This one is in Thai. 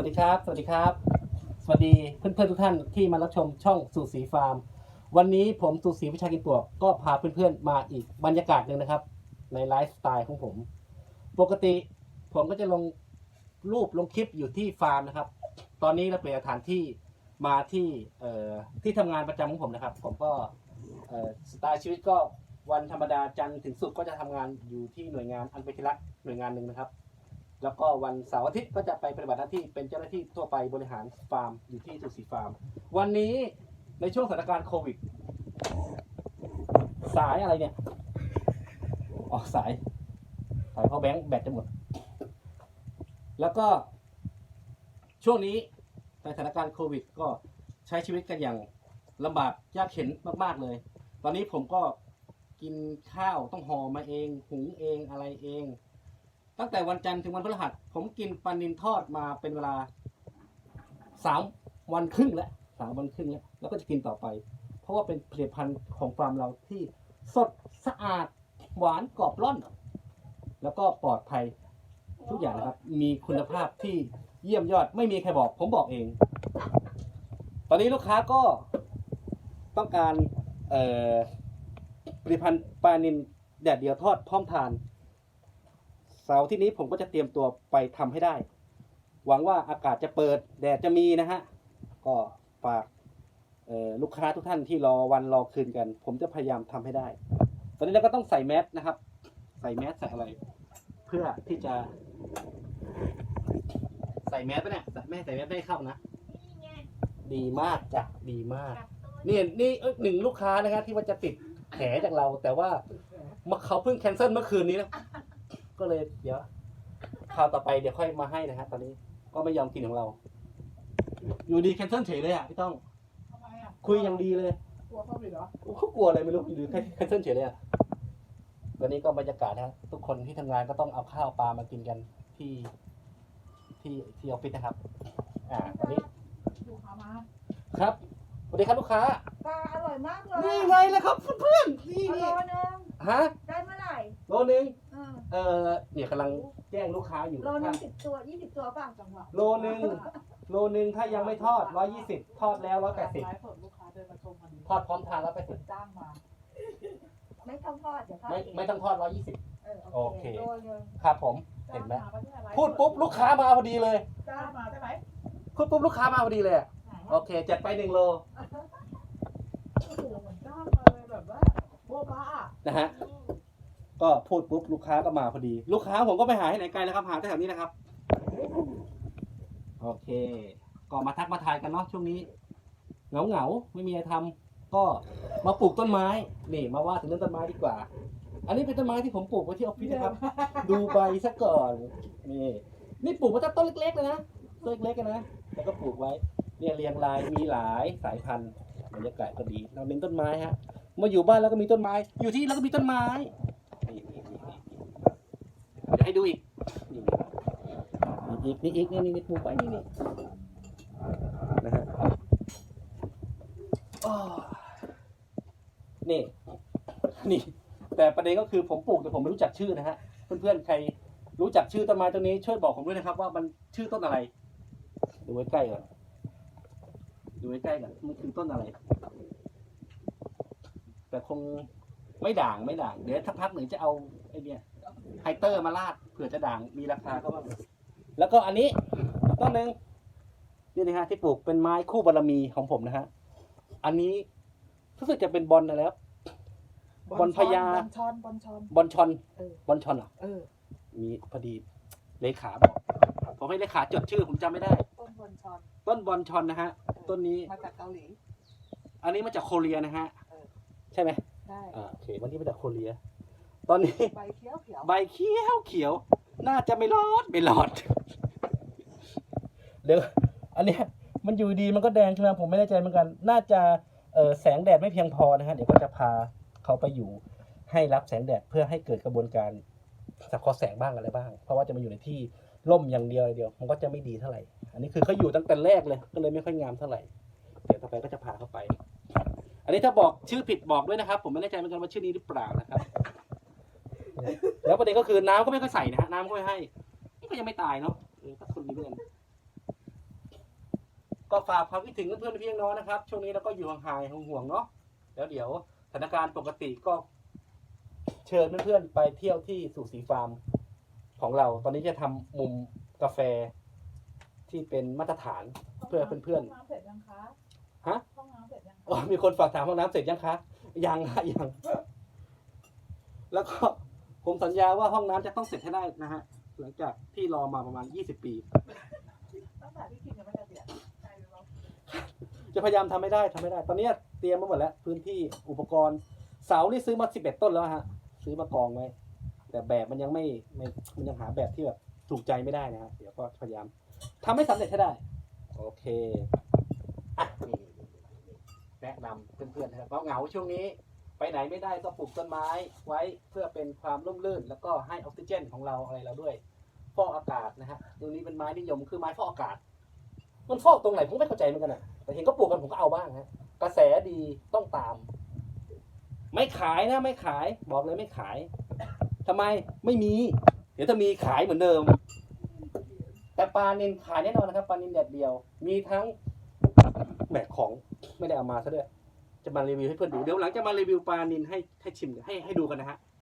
วัสดีครับ สวัสดีครับ สวัสดีเพื่อนๆทุกท่านที่มารับชมช่องสู่สีฟาร์ม วันนี้ผมสู่สีวิชากินปวกก็พาเพื่อนๆมาอีกบรรยากาศหนึ่งนะครับ ในไลฟ์สไตล์ของผม ปกติผมก็จะลงรูปลงคลิปอยู่ที่ฟาร์มนะครับ ตอนนี้เราเปลี่ยนสถานที่มาที่เอ่อที่ทำงานประจำของผมนะครับ ผมก็เอ่อสไตล์ชีวิตก็วันธรรมดาจันทร์ถึงศุกร์ก็จะทำงานอยู่ที่หน่วยงานอันเป็นที่รักหน่วยงานหนึ่งนะครับ แล้วก็วันเสาร์อาทิตย์ก็จะไปปฏิบัติหน้าที่เป็นเจ้าหน้าที่ทั่วไปบริหารฟาร์มอยู่ที่สุสีฟาร์ม วันนี้ในช่วงสถานการณ์โควิด สายอะไรเนี่ยอ๋อสายสายพอแบงค์แบตจะหมด แล้วก็ ช่วงนี้ในสถานการณ์โควิด ก็ใช้ชีวิตกันอย่างลำบากยากเข็นมาก ๆ เลย ตอนนี้ผมก็กินข้าวต้องห่อมาเอง หุงเองอะไรเอง ตั้งแต่วันจันทร์ถึงวันพฤหัส ผมกินปลานินทอดมาเป็นเวลาสามวันครึ่งแล้วสามวันครึ่งแล้วแล้วก็จะกินต่อไป เพราะว่าเป็นผลิตภัณฑ์ของฟาร์มเราที่สดสะอาดหวานกรอบร่อน แล้วก็ปลอดภัยทุกอย่างนะครับ มีคุณภาพที่เยี่ยมยอดไม่มีใครบอก ผมบอกเอง ตอนนี้ลูกค้าก็ต้องการผลิตภัณฑ์ปลานินแดดเดียวทอดพร้อมทาน สาร์ที่นี้ผมก็จะเตรียมตัวไปทำให้ได้ หวังว่าอากาศจะเปิดแดดจะมีนะฮะ ก็ฝากลูกค้าทุกท่านที่รอวันรอคืนกัน ผมจะพยายามทำให้ได้ ตอนนี้เราก็ต้องใส่แมสนะครับ ใส่แมสใส่อะไร เพื่อที่จะ ใส่แมสปะเนี่ยไม่ให้ใส่แมสไม่เข้านะ ดีมากจ้ะดีมากนี่นี่เอ้ยหนึ่งลูกค้านะครับที่ว่าจะติดแผลจากเรา แต่ว่ามาเขาเพิ่งแคนเซิลเมื่อคืนนี้นะ ก็เลยเดี๋ยวคราวต่อไปเดี๋ยวค่อยมาให้นะฮะตอนนี้ก็ไม่ยอมกินของเรา อยู่ดีแคนเซิลเฉยเลยอะพี่ต้องทำไมอะคุยอย่างดีเลยกลัวโควิดเหรอเขากลัวอะไรไม่รู้อยู่ดีแคนเซิลเฉยเลยอะวันนี้ก็บรรยากาศนะทุกคนที่ทำงานก็ต้องเอาข้าวปลามากินกันที่ที่ที่ออฟฟิศนะครับ อ่าตอนนี้ดูขามาครับสวัสดีครับลูกค้า ปลาอร่อยมากเลยนี่ไงเลยครับเพื่อนๆนี่เอานี่โลนึงฮะได้เมื่อไหร่โลนึง เออเออเนี่ยกำลังแจ้งลูกค้าอยู่โลนึงถ้าสิบตัวยี่สิบตัวเปล่าจังหวะโลนึงโลนึงถ้ายังไม่ทอดร้อยี่สิบทอดแล้วร้อยแปดสิบไลฟ์สดลูกค้าเดินมาชมพอดีทอดพร้อมทานร้อยแปดคสิบนจ้างมา ไม่ต้องทอดเดี๋ยวทอดไม่เองไม่ต้องทอดร้อยี่สิบ เออโอโอเคเค โลนึงครับผมจ้าเห็งนไหมมาปะเนี่ยไลฟ์สพูดปุ๊บลูกค้ามาพอดีเลยจ้างมาได้ไหมพูดปุ๊บลูกค้ามาพอดีเลยอะโอเคจัดไปหนึ่งโลโอ้โหเหมือนจ้างมาเลยแบบว่าโบ๊ะบ้าอะนะฮะ ก็พูดปุ๊บลูกค้าก็มาพอดี ลูกค้าผมก็ไปหาที่ไหนไกลแล้วครับหาแถวนี้นะครับ โอเค ก็มาทักมาทายกันเนาะช่วงนี้เหงาเหงาไม่มีอะไรทำก็มาปลูกต้นไม้นี่มาว่าถึงเรื่องต้นไม้ดีกว่า อันนี้เป็นต้นไม้ที่ผมปลูกไว้ที่ออฟฟิศนะครับ ดูใบซะก่อนนี่นี่ปลูกมาตั้งต้นเล็กๆเลยนะต้นเล็กๆเลยนะแล้วก็ปลูกไว้เนี่ยเรียงรายมีหลายสายพันธุ์บรรยากาศก็ดีเราเน้นต้นไม้ฮะมาอยู่บ้านแล้วก็มีต้นไม้ อยู่ที่แล้วก็มีต้นไม้ เดี๋ยวให้ดูอีกอีกนี่อีกนี่นี่นี่ปลูกไว้นี่นี่นะฮะอ้อนี่นี่ แต่ประเด็นก็คือผมปลูกแต่ผมไม่รู้จักชื่อนะฮะเพื่อนๆใครรู้จักชื่อต้นไม้ต้นนี้ช่วยบอกผมด้วยนะครับ ว่ามันชื่อต้นอะไร ดูใกล้ๆก่อนดูใกล้ๆก่อนมันคือต้นอะไร แต่คงไม่ด่างไม่ด่าง เดี๋ยวถ้าพักหนึ่งจะเอาไอเนี่ย ไฮเตอร์มาลาดเผื่อจะด่างมีราคาก็บ้างแล้วก็อันนี้อีกต้นหนึ่งนี่นะฮะที่ปลูกเป็นไม้คู่บารมีของผมนะฮะอันนี้รู้สึกจะเป็นบอลอะไรครับบอลพญาบอลชอนบอลชอนบอลชอนเออบอลชอนเหรอเออมีพอดีเลขาบอกผมให้เลขาจดชื่อผมจำไม่ได้ ต้นบอลชอนต้นบอลชอนนะฮะต้นนี้มาจากเกาหลีอันนี้มาจากโคเรียนะฮะเออใช่ไหมได้อ่าโอเควันนี้มาจากโคเรีย ตอนนี้ ใบเขียวเขียวใบเขียวเขียว น่าจะไม่รอดไม่รอด เดี๋ยว อันเนี้ยมันอยู่ดีมันก็แดงขึ้นมาผมไม่แน่ใจเหมือนกัน น่าจะเออแสงแดดไม่เพียงพอนะฮะเดี๋ยวก็จะพาเขาไปอยู่ให้รับแสงแดดเพื่อให้เกิดกระบวนการสังเคราะห์แสงบ้างอะไรบ้าง เพราะว่าจะมาอยู่ในที่ร่มอย่างเดียวอย่างเดียว มันก็จะไม่ดีเท่าไหร่ อันนี้คือเขาอยู่ตั้งแต่แรกเลย ก็เลยไม่ค่อยงามเท่าไหร่ เดี๋ยวต่อไปก็จะพาเขาไป อันนี้ถ้าบอกชื่อผิดบอกด้วยนะครับ ผมไม่แน่ใจเหมือนกันว่าชื่อนี้หรือเปล่านะครับ แล้วประเด็นก็คือน้ำก็ไม่ค่อยใส่นะฮะน้ำก็ไม่ให้นี่ก็ยังไม่ตายเนาะเออก็ทนดีเหมือนกันก็ฝากความคิดถึงเพื่อนๆพี่น้องนะครับ ช่วงนี้เราก็อยู่ห่างๆห่วงๆเนาะแล้วเดี๋ยวสถานการณ์ปกติก็ เชิญเพื่อนๆไปเที่ยวที่สุสีฟาร์มของเรา ตอนนี้จะทำมุมกาแฟที่เป็นมาตรฐานเพื่อเพื่อนๆห้งน้ำเสร็จยังคะฮะห้องน้ำเสร็จยังคะอ๋อมีคนฝากถามห้องน้ำเสร็จยังคะยังฮะยัง แล้วก็ ผมสัญญาว่าห้องน้ำจะต้องเสร็จให้ได้นะฮะ หลังจากที่รอมาประมาณ 20 ปี ตั้งแต่ที่กินยังไม่ได้เสียใจเลยเนาะจะพยายามทำไม่ได้ทำไม่ได้ ตอนนี้เตรียมมาหมดแล้วพื้นที่อุปกรณ์ เสานี่ซื้อมา 11 ต้นแล้วฮะ ซื้อมากองไว้ แต่แบบมันยังไม่ไม่มันยังหาแบบที่แบบถูกใจไม่ได้นะฮะเดี๋ยวก็พยายามทำให้สำเร็จให้ได้ โอเค อะนี่แนะนำเพื่อนๆนะครับเพราะเหงาช่วงนี้ ไปไหนไม่ได้ก็ปลูกต้นไม้ไว้เพื่อเป็นความร่มรื่น แล้วก็ให้ออกซิเจนของเราอะไรเราด้วย ฟอกอากาศนะฮะตรงนี้เป็นไม้นิยมคือไม้ฟอกอากาศ มันฟอกตรงไหนผมไม่เข้าใจเหมือนกันอะแต่เห็นก็ปลูกกันผมก็เอาบ้างฮะกระแสดีต้องตาม ไม่ขายนะไม่ขายบอกเลยไม่ขายทำไมไม่มี เดี๋ยวถ้ามีขายเหมือนเดิม แต่ปลานินขายแน่นอนนะครับปลานินแดดเดียว มีทั้งแหมของไม่ได้เอามาซะด้วย จะมารีวิวให้เพื่อนดูเดี๋ยวหลังจะมารีวิวปลานินให้ให้ชิมให้ให้ดูกันนะฮะ